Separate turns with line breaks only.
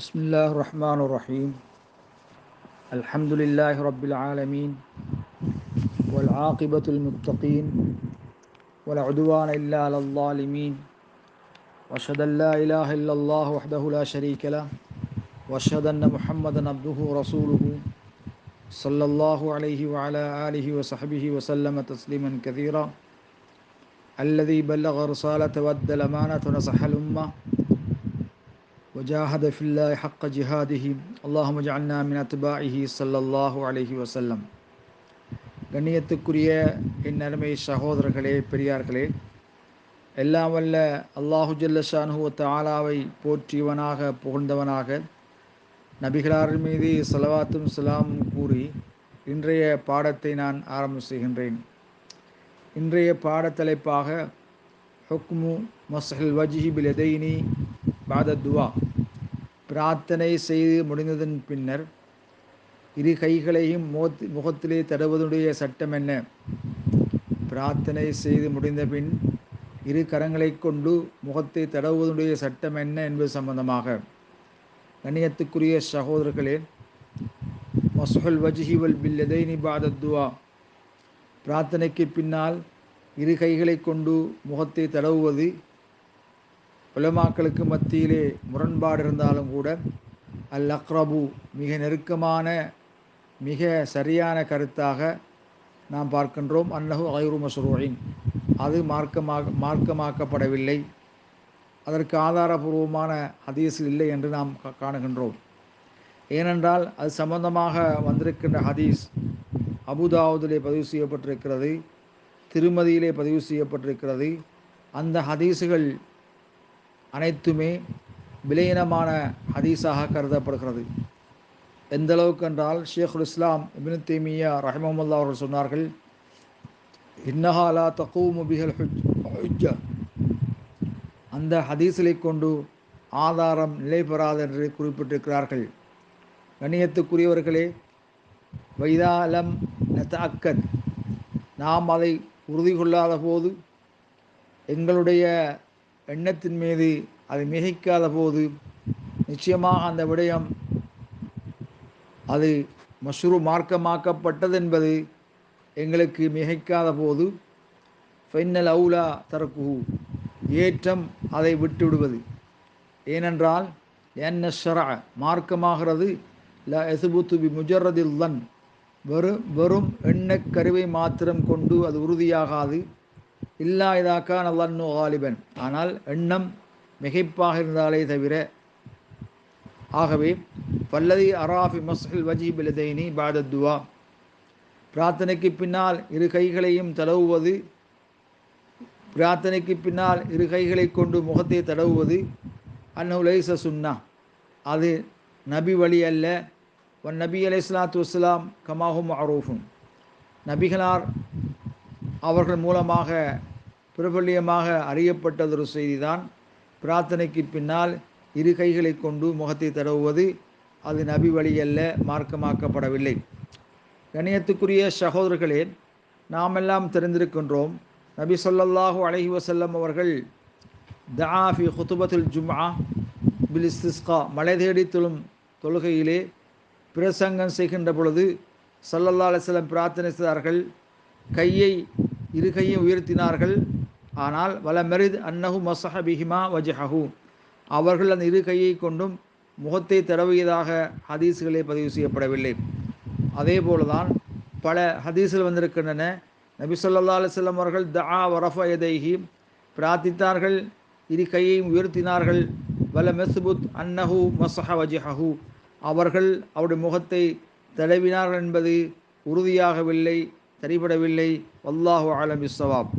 بسم الله الرحمن الرحيم. الحمد لله رب العالمين والعاقبة المتقين ولا عدوان إلا على الظالمين. وأشهد أن لا إله إلا الله وحده لا شريك له. وأشهد أن محمدا عبده ورسوله صلى الله عليه وعلى آله وصحبه وسلم تسليما كثيرا. الذي بلغ رسالة وأدى الأمانة ونصح الأمة. وجاهد في الله حق جهاده اللهم اجعلنا من أتباعه صلى الله عليه وسلم கண்ணியத்துக்குரிய என் அருமை சகோதரர்களே பெரியார்களே எல்லாம் வல்ல அல்லாஹு ஜல்லஷானுவ தாலாவை போற்றியவனாக புகழ்ந்தவனாக நபிகளார் மீது சலவாத்தும் சலாமும் கூறி இன்றைய பாடத்தை நான் ஆரம்பம் செய்கின்றேன் இன்றைய பாடத்தலைப்பாக ஹுக்மு மஸ்ஹில் வஜிஹிபில் எதைனி பாத துவா பிரார்த்தனை செய்து முடிந்ததன் பின்னர் இரு கைகளையும் முகத் முகத்திலே தடவுவதுடைய சட்டம் என்ன? பிரார்த்தனை செய்து முடிந்த பின் இரு கரங்களை கொண்டு முகத்தை தடவுவதனுடைய சட்டம் என்ன என்பது சம்பந்தமாக. கண்ணியத்துக்குரிய சகோதரர்களே மசுஹல் வஜிஹிவல் பில் எதைனி பாத பிரார்த்தனைக்கு பின்னால் இரு கைகளை கொண்டு முகத்தை தடவுவது உலமாக்களுக்கு மத்தியிலே முரண்பாடு இருந்தாலும் கூட அல் அக்ரபு மிக நெருக்கமான மிக சரியான கருத்தாக நாம் பார்க்கின்றோம். அன்னஹு ஐரு மசுரோயின் அது மார்க்கமாக மார்க்கமாக்கப்படவில்லை. அதற்கு ஆதாரபூர்வமான ஹதீஸ் இல்லை என்று நாம் காணுகின்றோம். ஏனென்றால் அது சம்பந்தமாக வந்திருக்கின்ற ஹதீஸ் அபுதாவுதிலே பதிவு செய்யப்பட்டிருக்கிறது திருமதியிலே பதிவு செய்யப்பட்டிருக்கிறது. அந்த ஹதீஸுகள் அனைத்துமே விலையினமான ஹதீஸாக கருதப்படுகிறது. எந்த அளவுக்கு என்றால் ஷேகுல் இஸ்லாம் இபின் தேமியா ரஹமமுல்லா அவர்கள் சொன்னார்கள் இன்னஹாலா தகூ முபிஹல் அந்த ஹதீஸிலை கொண்டு ஆதாரம் நிலை பெறாது என்று குறிப்பிட்டிருக்கிறார்கள். கண்ணியத்துக்குரியவர்களே வைதாலம் நத்தாக்கத் நாம் அதை உறுதி கொள்ளாத போது எங்களுடைய எண்ணத்தின் மீது அது மிகைக்காத போது நிச்சயமாக அந்த விடயம் அது மஷ்ரூ மார்க்கமாக்கப்பட்டது என்பது எங்களுக்கு மிகைக்காத போது ஃபைனல் அவுலா தரக்குஹு ஏற்றம் அதை விட்டுவிடுவது. ஏனென்றால் என்ன ஷரா மார்க்கமாகிறது ல எசுபுத்து பி தன் வெறும் வெறும் எண்ணக்கருவை மாத்திரம் கொண்டு அது உறுதியாகாது. இல்லா இதாக்கா நல்லன்னு காலிபன். ஆனால் எண்ணம் மிகைப்பாக இருந்தாலே தவிர ஆகவே பல்லதி அராஃபி மஸ்ஹில் வஜீப் இலதைனி பாததுவா பிரார்த்தனைக்கு பின்னால் இரு கைகளையும் தடவுவது பிரார்த்தனைக்கு பின்னால் இரு கைகளை கொண்டு முகத்தை தடவுவது அன்னுலைச சுன்னா. அது நபி வழி அல்ல. வன் நபி அலை இஸ்லாத்து வஸ்லாம் கமாஹும் அரூஃபும் நபிகளார் அவர்கள் மூலமாக பிரபல்யமாக அறியப்பட்டதொரு செய்திதான். பிரார்த்தனைக்கு பின்னால் இரு கைகளை கொண்டு முகத்தை தடவுவது அது நபி வழியல்ல மார்க்கமாக்கப்படவில்லை. கணியத்துக்குரிய சகோதரர்களே நாமெல்லாம் தெரிந்திருக்கின்றோம் நபி சொல்லல்லாஹூ அலஹி வசல்லம் அவர்கள் தஆஃபி ஹுத்துபத்துல் ஜும்ஆ பில் இஸ்திஸ்கா மலை தேடி தொழும் தொழுகையிலே பிரசங்கம் செய்கின்ற பொழுது சல்லல்லா அலிஸ்லம் பிரார்த்தனை செய்தார்கள். கையை இரு கையும் உயர்த்தினார்கள். ஆனால் வலமெரித் அன்னஹு மசஹ பிஹிமா வஜஹஹு. அவர்கள் அந்த இரு கையை கொண்டும் முகத்தை தடவியதாக ஹதீஸுகளே பதிவு செய்யப்படவில்லை. அதே போலதான் பல ஹதீஸ்கள் வந்திருக்கின்றன. நபி சொல்லா அலுவலம் அவர்கள் தஆ வரஃப எதைஹி பிரார்த்தித்தார்கள். இரு கையையும் உயர்த்தினார்கள். வல மெசுபுத் அன்னஹு மசஹ வஜஹஹு. அவர்கள் அவருடைய முகத்தை தடவினார்கள் என்பது உறுதியாகவில்லை. சரிபடவில்லை வல்லாஹு ஆலம் இஸ்ஸவாப்